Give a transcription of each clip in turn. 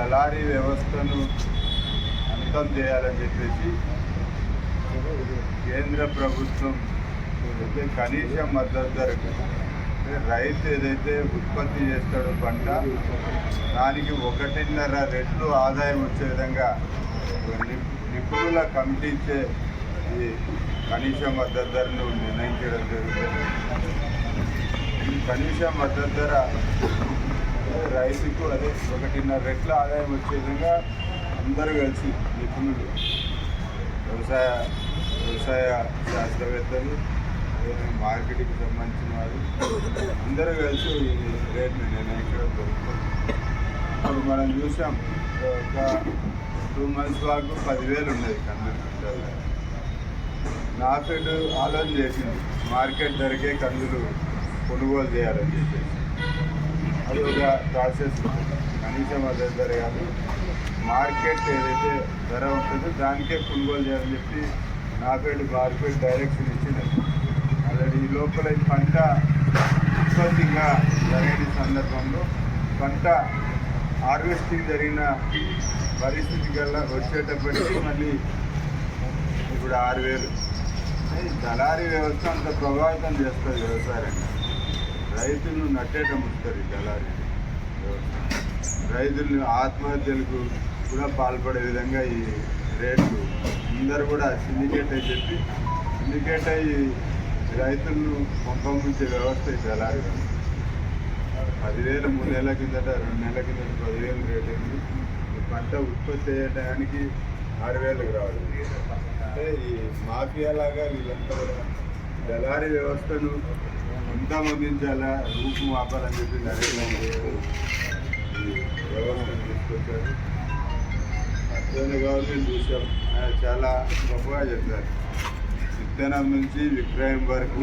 దళారీ వ్యవస్థను అంతం చేయాలని చెప్పేసి కేంద్ర ప్రభుత్వం అయితే కనీస మద్దతు ధరకు రైతు ఏదైతే ఉత్పత్తి చేస్తాడో పంట దానికి ఒకటిన్నర రెట్లు ఆదాయం వచ్చే విధంగా నిపుణుల కమిటీ ఇచ్చే ఈ కనీస మద్దతు ధరను నిర్ణయించడం జరుగుతుంది. ఈ కనీస మద్దతు ధర రైతుకు అదే ఒకటిన్నర రెట్ల ఆదాయం వచ్చే విధంగా అందరూ కలిసి నిపుణులు వ్యవసాయ వ్యవసాయ శాస్త్రవేత్తలు మార్కెటింగ్ సంబంధించిన వారు అందరూ కలిసి ఈ రేట్ని నిర్ణయించడం జరుగుతుంది. ఇప్పుడు మనం చూసాం ఒక టూ మంత్స్ వరకు పదివేలు ఉన్నది కందులు నాఫెడ్ ఆలోచన చేసింది మార్కెట్ ధరకే కందులు కొనుగోలు చేయాలని చెప్పేసి. అది ఒక ప్రాసెస్ కనీసం కనీస మద్దతు కాదు. మార్కెట్ ఏదైతే ధర ఉంటుందో దానికే కొనుగోలు చేయాలని చెప్పి నాపేడు మార్కెట్ డైరెక్షన్ ఇచ్చినది ఆల్రెడీ ఈ లోపల పంట ఉత్పత్తిగా జరిగిన సందర్భంలో పంట హార్వెస్టింగ్ జరిగిన పరిస్థితి కల్లా వచ్చేటప్పటికి మళ్ళీ ఇప్పుడు ఆరు వేలు. దళారీ వ్యవస్థ అంత ప్రభావితం చేస్తుంది వ్యవసాయాన్ని. రైతులను నట్టేట ముంచుతారు దళారీ. రైతులను ఆత్మహత్యలకు కూడా పాల్పడే విధంగా ఈ రేట్లు అందరూ కూడా సిండికేట్ అయి చెప్పి సిండికేట్ అయ్యి రైతులను పంపించే వ్యవస్థ ఈ దళారీ. పదివేల మూడు నెలల కిందట రెండు నెలల కిందట పదివేలు రేట్ అయింది. పంట ఉత్పత్తి చేయడానికి ఆరు వేలకు రావాలి అంటే ఈ మాఫియా లాగా వీళ్ళంతా కూడా దళారీ వ్యవస్థను ఎంత మందించాలా రూపు ఆపాలని చెప్పి నరేంద్ర తీసుకొచ్చారు. గవర్నమెంట్ చూసాం. ఆయన చాలా గొప్పగా చెప్పారు. విత్తనం నుంచి విక్రయం వరకు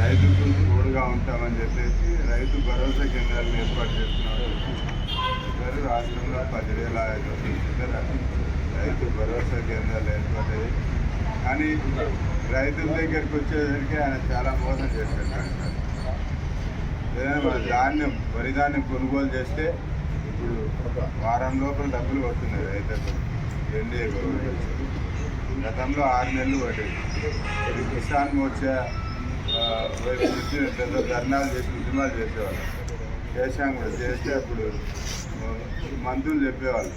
రైతుకు తోడుగా ఉంటామని చెప్పేసి రైతు భరోసా కేంద్రాలను ఏర్పాటు చేస్తున్నారు. ఇద్దరు రాష్ట్రంలో పదివేల ఐదు వందల రైతు భరోసా కేంద్రాలు ఏర్పడ్డాయి కానీ రైతుల దగ్గరికి వచ్చేసరికి ఆయన చాలా మోసం చేశారు ఏదైనా ధాన్యం వరి ధాన్యం కొనుగోలు చేస్తే ఇప్పుడు వారం లోపల డబ్బులు పడుతున్నాయి రైతులకు. NDA government. గతంలో ఆరు నెలలు పట్టేది ఇది కిసాన్ మోర్చా వైపు నుంచి పెద్ద ధర్నాలు చేసి ఉద్యమాలు చేసేవాళ్ళు. చేశాం కూడా. చేస్తే అప్పుడు మంత్రులు చెప్పేవాళ్ళు.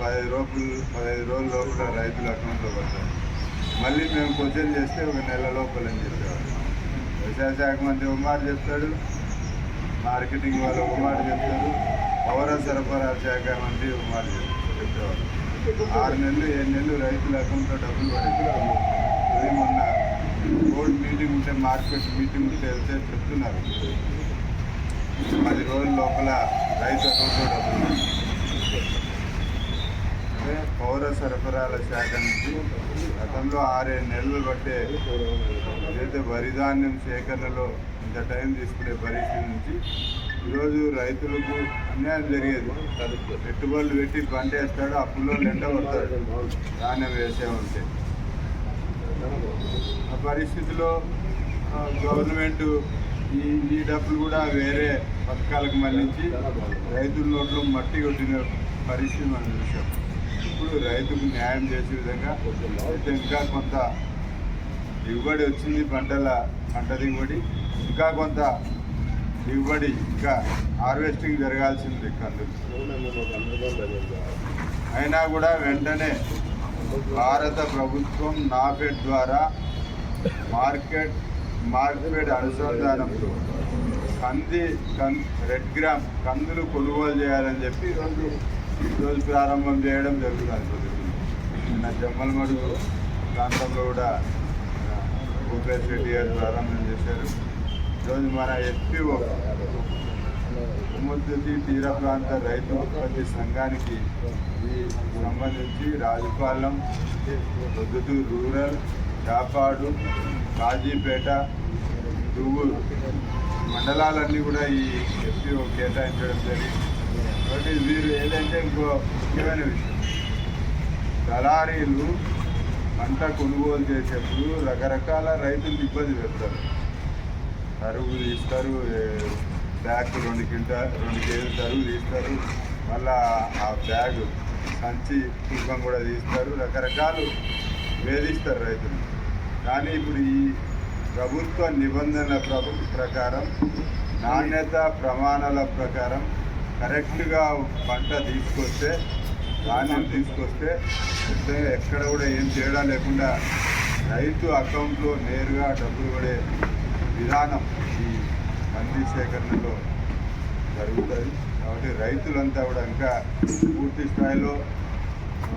పదహైదు రూపాయలు పదహైదు రోజుల లోపల రైతుల అకౌంట్లో పడతాయి. మళ్ళీ మేము క్వశ్చన్ చేస్తే ఒక నెల లోపల అని చెప్పేవాళ్ళు? వ్యవసాయ శాఖ మంత్రి ఒక మాట చెప్తాడు మార్కెటింగ్ వాళ్ళు ఒక మాట చెప్తారు పౌర సరఫరా శాఖ మంత్రి ఒక మాట చెప్తారు. ఆరు నెలలు ఏడు నెలలు రైతుల అకౌంట్లో డబ్బులు పడుతుంది ఇది మొన్న బోర్డు మీటింగ్ ఉంటే మార్కెట్ మీటింగ్ ఉంటే వెళ్తే చెప్తున్నారు. పది రోజుల లోపల రైతు అకౌంట్లో డబ్బులు అంటే పౌర సరఫరాల శాఖ నుంచి గతంలో ఆరేడు నెలలు పట్టే ఏదైతే వరి ధాన్యం సేకరణలో ఇంత టైం తీసుకునే పరిస్థితి నుంచి ఈరోజు రైతులకు అన్యాయం జరిగేది. పెట్టుబడులు పెట్టి పంట వేస్తాడు అప్పుల్లో లెండ పడతాడు ధాన్యం వేసే ఉంటే. ఆ పరిస్థితిలో గవర్నమెంట్ ఈ ఈ డబ్బులు కూడా వేరే పథకాలకు మళ్ళించి రైతుల నోట్లో మట్టి కొట్టిన పరిస్థితి మనం చూసాం. ఇప్పుడు రైతుకు న్యాయం చేసే విధంగా అయితే ఇంకా కొంత దిగుబడి వచ్చింది పంటల పంట దిగుబడి. ఇంకా కొంత దిగుబడి ఇంకా హార్వెస్టింగ్ జరగాల్సింది కందులు అయినా కూడా వెంటనే భారత ప్రభుత్వం నాఫెడ్ ద్వారా మార్కెట్ మార్కెట్ అనుసంధానంతో కంది కన్ రెడ్ గ్రామ్ కందులు కొనుగోలు చేయాలని చెప్పి రెండు ఈరోజు ప్రారంభం చేయడం జరుగుతుంది. నిన్న జమ్మలమడుగు ప్రాంతంలో కూడా భూపేష్ రెడ్డి గారు ప్రారంభం చేశారు. ఈరోజు మన ఎస్పీఓ సముద్రతి తీర ప్రాంత రైతు ఉత్పత్తి సంఘానికి ఈ సంబంధించి రాజుపాలెం పొద్దుటూరు రూరల్ చాపాడు కాజీపేట దువ్వూరు మండలాలన్నీ కూడా ఈ ఎఫ్పిఓ కేటాయించడం జరిగింది. కాబట్టి వీరు ఏదంటే ఇంకో ముఖ్యమైన విషయం. దళారీలు పంట కొనుగోలు చేసేప్పుడు రకరకాల రైతులు ఇబ్బంది పెడతారు. కరువు తీస్తారు బ్యాగ్ రెండు కింట రెండు కేజీలు తరుగు తీస్తారు మళ్ళా ఆ బ్యాగ్ కంచి తూకం కూడా తీస్తారు రకరకాలు వేధిస్తారు రైతులు. కానీ ఇప్పుడు ఈ ప్రభుత్వ నిబంధనల ప్రభు ప్రకారం నాణ్యత ప్రమాణాల ప్రకారం కరెక్ట్గా పంట తీసుకొస్తే ధాన్యం తీసుకొస్తే అంటే ఎక్కడ కూడా ఏం తేడా లేకుండా రైతు అకౌంట్లో నేరుగా డబ్బులు పడే విధానం ఈ మంది సేకరణలో జరుగుతుంది. కాబట్టి రైతులంతా కూడా ఇంకా పూర్తి స్థాయిలో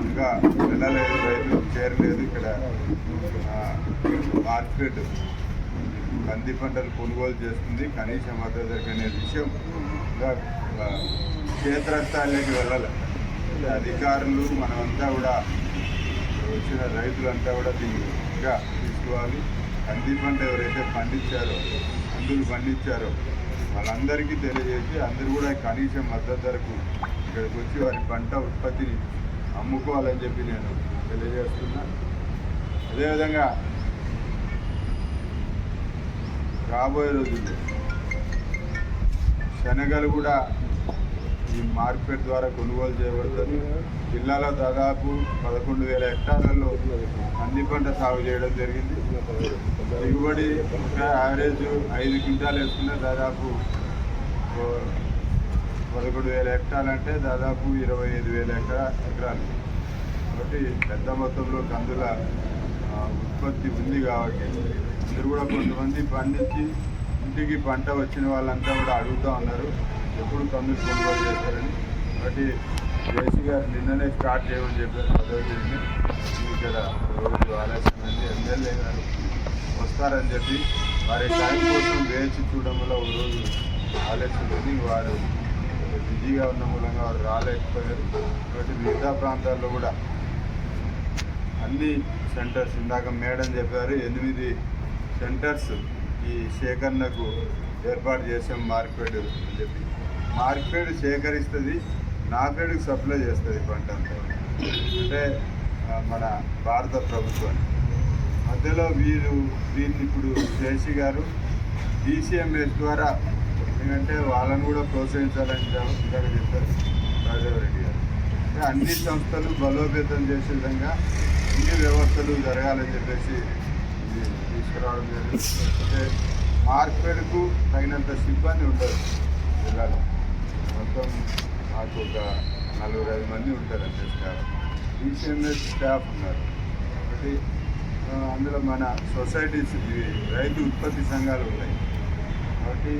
ఇంకా వెళ్ళలేదు రైతులు చేరలేదు ఇక్కడ మార్కెట్ కంది పంటలు కొనుగోలు చేస్తుంది. కనీస మద్దతు ధరకు అనే విషయం క్షేత్రస్థాయిలోకి వెళ్ళాలి. అధికారులు మనమంతా కూడా వచ్చిన రైతులంతా కూడా దీనిగా ఇంకా తీసుకోవాలి. కంది పంట ఎవరైతే పండించారో అందులు పండించారో వాళ్ళందరికీ తెలియజేసి అందరూ కూడా కనీస మద్దతు ధరకు ఇక్కడికి వచ్చి వారి పంట ఉత్పత్తిని అమ్ముకోవాలని చెప్పి నేను తెలియజేస్తున్నాను అదేవిధంగా రాబోయే రోజుల్లో శనగలు కూడా ఈ మార్కెట్ ద్వారా కొనుగోలు చేయబడుతుంది జిల్లాలో దాదాపు పదకొండు వేల హెక్టార్లలో కంది పంట సాగు చేయడం జరిగింది. దిగుబడి ఇంకా యావరేజ్ ఐదు క్వింటాలు వేసుకున్న దాదాపు పదకొండు వేల హెక్టార్లు అంటే దాదాపు ఇరవై ఐదు వేల ఎకరా ఎకరాలు. కాబట్టి పెద్ద మొత్తంలో కందుల ఉత్పత్తి ఉంది కాబట్టి మీరు కూడా కొంతమంది పండించి ఇంటికి పంట వచ్చిన వాళ్ళంతా కూడా అడుగుతూ ఉన్నారు. ఎప్పుడు కందులు కొనుగోలు చేస్తారని. కాబట్టి జేసీ గారు నిన్ననే స్టార్ట్ చేయమని చెప్పారు. పదవ ఇక్కడ రోజు ఆలస్యమైంది ఎమ్మెల్యే గారు వస్తారని చెప్పి వారి టైం కోసం వేచి చూడడం వల్ల ఒక రోజు ఆలస్యమైంది వారు బిజీగా ఉన్న మూలంగా వారు రాలేకపోయారు. కాబట్టి మిగతా ప్రాంతాల్లో కూడా అన్ని సెంటర్స్ ఇందాక మేడం చెప్పారు ఎనిమిది సెంటర్స్ ఈ సేకరణకు ఏర్పాటు చేసాం మార్కెట్ అని చెప్పి. మార్కెట్ సేకరిస్తుంది నాఫెడ్కి సప్లై చేస్తుంది పంట అంటే మన భారత ప్రభుత్వం. మధ్యలో వీరు వీరిని ఇప్పుడు జేసీ గారు డీసీఎంఎస్ ద్వారా ఎందుకంటే వాళ్ళని కూడా ప్రోత్సహించాలని ఇందాక చెప్పారు గారు. అంటే అన్ని సంస్థలు బలోపేతం చేసే విధంగా అన్ని వ్యవస్థలు జరగాలని చెప్పేసి తీసుకురావడం జరిగింది. మార్కెట్కు తగినంత సిబ్బంది ఉండదు జిల్లాలో. మొత్తం మాకు ఒక నలుగురు ఐదు మంది ఉంటారు అంతే స్టాఫ్ ఈసీఎంఎస్ స్టాఫ్ ఉన్నారు. కాబట్టి అందులో మన సొసైటీస్ రైతు ఉత్పత్తి సంఘాలు ఉన్నాయి కాబట్టి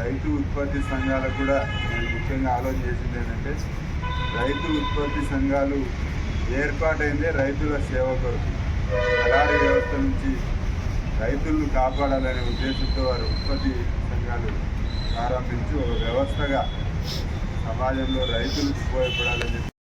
రైతు ఉత్పత్తి సంఘాలకు కూడా నేను ముఖ్యంగా ఆలోచన చేసింది ఏంటంటే రైతు ఉత్పత్తి సంఘాలు ఏర్పాటైందే రైతుల సేవ కొరకు. దళారీ వ్యవస్థ నుంచి రైతులను కాపాడాలనే ఉద్దేశంతో వారు ఉత్పత్తి సంఘాలు ప్రారంభించి ఒక వ్యవస్థగా సమాజంలో రైతులకు ఉపయోగపడాలని చెప్పి